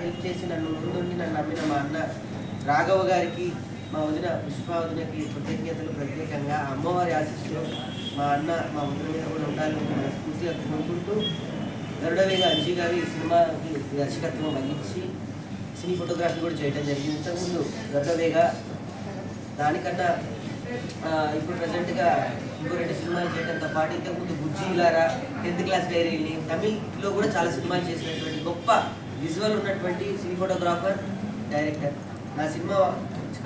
Help చేసి నన్ను ముందుండి నన్ను నమ్మిన మా అన్న రాఘవ గారికి మా వదిన పుష్ప వదినకి కృతజ్ఞతలు ప్రత్యేకంగా. అమ్మవారి ఆశీస్సులు మా అన్న మా వదిన మీద కూడా ఉండాలని మనస్ఫూర్తిగా కోరుకుంటూ గరుడవేగ అంజీ గారు ఈ సినిమాకి దర్శకత్వం వహించి సినీ ఫోటోగ్రఫీ కూడా చేయడం జరిగింది. ఇంతకుముందు గరుడవేగ దానికన్నా ఇప్పుడు ప్రజెంట్గా ఇంకో రెండు సినిమాలు చేయడంతో పాటు ఇంతకుముందు బుజ్జి ఇలారా టెన్త్ క్లాస్ డైరీని తమిళ్ళో కూడా చాలా సినిమాలు చేసినటువంటి గొప్ప విజువల్ ఉన్నటువంటి సినీ ఫోటోగ్రాఫర్ డైరెక్టర్ నా సినిమా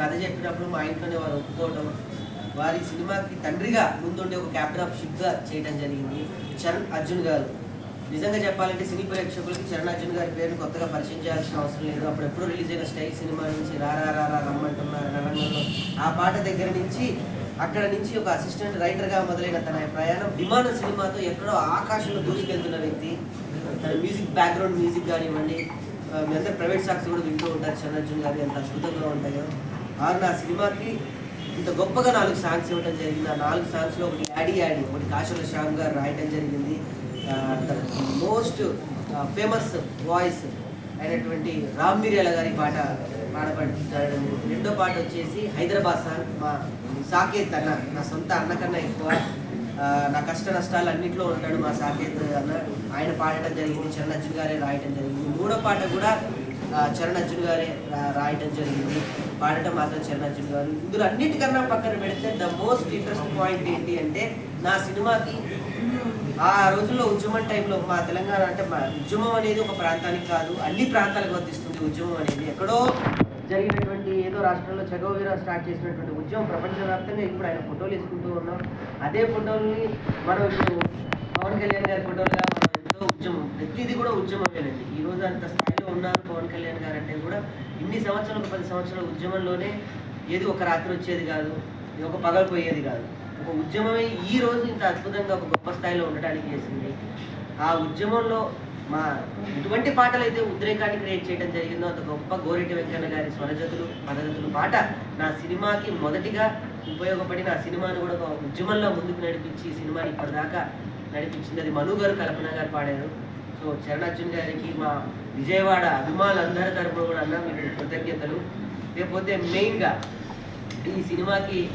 కథ చెప్పినప్పుడు మా ఇంట్లోనే వారు ఒప్పుకోవడం వారి సినిమాకి తండ్రిగా ముందుండే ఒక క్యాప్టెన్ ఆఫ్ షిప్గా చేయడం జరిగింది చరణ్ అర్జున్ గారు. నిజంగా చెప్పాలంటే సినీ ప్రేక్షకులకి చరణ్ అర్జున్ గారి పేరును కొత్తగా పరిచయం చేయాల్సిన అవసరం లేదు. అప్పుడు ఎప్పుడు రిలీజ్ అయిన స్టైల్ సినిమా నుంచి రారా రారా రమ్మంటున్నారు రణంగంలో ఆ పాట దగ్గర నుంచి అక్కడ నుంచి ఒక అసిస్టెంట్ రైటర్గా మొదలైన తన ప్రయాణం విమాన సినిమాతో ఎక్కడో ఆకాశంలో దూసుకెళ్తున్న వ్యక్తి తన మ్యూజిక్ బ్యాక్గ్రౌండ్ మ్యూజిక్ కానివ్వండి మీ అందరు ప్రైవేట్ సాక్స్ కూడా వింటూ ఉంటారు చంద్రజున్ అర్జున్ గారు ఎంత అద్భుతంగా ఉంటాయో. ఆరు నా సినిమాకి ఇంత గొప్పగా నాలుగు సాంగ్స్ ఇవ్వడం జరిగింది. ఆ నాలుగు సాంగ్స్లో ఒకటి యాడీ యాడీ ఒకటి కాశల శ్యామ్ గారు రాయటం జరిగింది. మోస్ట్ ఫేమస్ వాయిస్ అయినటువంటి రామ్ మిర్యాల గారి పాట పాడబడ్డాడు రెండో పాట వచ్చేసి హైదరాబాద్ సార్ మా సాకేత్ అన్న నా సొంత అన్న కన్నా ఎక్కువ. నా కష్ట నష్టాలు అన్నింటిలో ఉంటాడు మా సాకేత్ అన్న. ఆయన పాడటం జరిగింది చరణ్ గారే రాయటం జరిగింది. మూడో పాట కూడా చరణ్ అర్జున్ గారే రాయటం జరిగింది. పాడటం మాత్రం చరణ్ అర్జున్ గారు. ఇందులో అన్నిటికన్నా పక్కన పెడితే ద మోస్ట్ ఇంట్రెస్ట్ పాయింట్ ఏంటి అంటే నా సినిమాకి ఆ రోజుల్లో ఉద్యమం టైంలో మా తెలంగాణ అంటే మా ఉద్యమం అనేది ఒక ప్రాంతానికి కాదు అన్ని ప్రాంతాలకు వర్తిస్తుంది ఉద్యమం అనేది. ఎక్కడో జరిగినటువంటి ఏదో రాష్ట్రంలో చగోవీర స్టార్ట్ చేసినటువంటి ఉద్యమం ప్రపంచవ్యాప్తంగా ఇప్పుడు ఆయన ఫోటోలు వేసుకుంటూ ఉన్నాం. అదే ఫోటోల్ని మనం ఇప్పుడు పవన్ కళ్యాణ్ గారి ఫోటోలుగా ఉద్యమం. ప్రతిదీ కూడా ఉద్యమమేనండి. ఈ రోజు అంత స్థాయిలో ఉన్నారు పవన్ కళ్యాణ్ గారు అంటే కూడా ఇన్ని సంవత్సరాలు ఒక పది సంవత్సరాల ఉద్యమంలోనే ఏది ఒక రాత్రి వచ్చేది కాదు ఇది ఒక పగలు పోయేది కాదు. ఒక ఉద్యమమే ఈ రోజు ఇంత అద్భుతంగా ఒక గొప్ప స్థాయిలో ఉండడానికి చేసింది. ఆ ఉద్యమంలో మా ఎటువంటి పాటలు అయితే ఉద్రేకాన్ని క్రియేట్ చేయడం జరిగిందో అంత గొప్ప గోరెటి వెంకన్న గారి స్వరజతులు పదజతులు పాట నా సినిమాకి మొదటిగా ఉపయోగపడి నా సినిమాను కూడా ఒక ఉద్యమంలో ముందుకు నడిపించి ఈ సినిమాని ఇప్పటిదాకా నడిపించింది. అది మను గారు కల్పన గారు పాడారు. సో చరణార్జున్ గారికి మా విజయవాడ అభిమానులందరి తరపున కూడా అన్న మీకు కృతజ్ఞతలు. లేకపోతే మెయిన్గా ఈ సినిమాకి